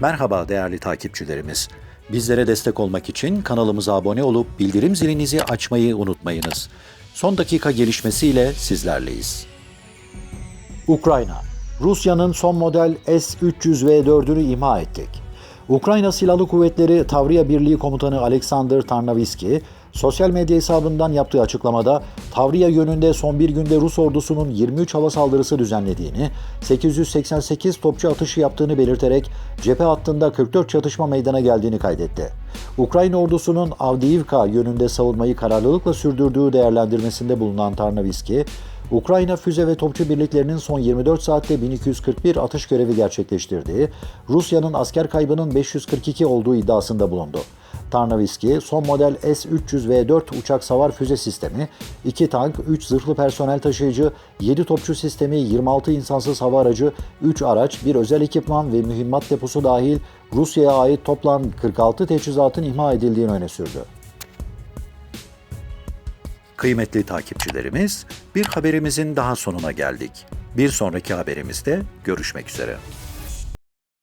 Merhaba değerli takipçilerimiz. Bizlere destek olmak için kanalımıza abone olup bildirim zilinizi açmayı unutmayınız. Son dakika gelişmesiyle sizlerleyiz. Ukrayna, Rusya'nın son model S-300V4'ünü imha ettik. Ukrayna Silahlı Kuvvetleri Tavriya Birliği Komutanı Alexander Tarnaviski, sosyal medya hesabından yaptığı açıklamada Tavriya yönünde son bir günde Rus ordusunun 23 hava saldırısı düzenlediğini, 888 topçu atışı yaptığını belirterek cephe hattında 44 çatışma meydana geldiğini kaydetti. Ukrayna ordusunun Avdiivka yönünde savunmayı kararlılıkla sürdürdüğü değerlendirmesinde bulunan Tarnaviski, Ukrayna füze ve topçu birliklerinin son 24 saatte 1241 atış görevi gerçekleştirdiği, Rusya'nın asker kaybının 542 olduğu iddiasında bulundu. Tarnaviski, son model S-300V4 uçak savar füze sistemi, 2 tank, 3 zırhlı personel taşıyıcı, 7 topçu sistemi, 26 insansız hava aracı, 3 araç, bir özel ekipman ve mühimmat deposu dahil Rusya'ya ait toplam 46 teçhizatın imha edildiğini öne sürdü. Kıymetli takipçilerimiz, bir haberimizin daha sonuna geldik. Bir sonraki haberimizde görüşmek üzere.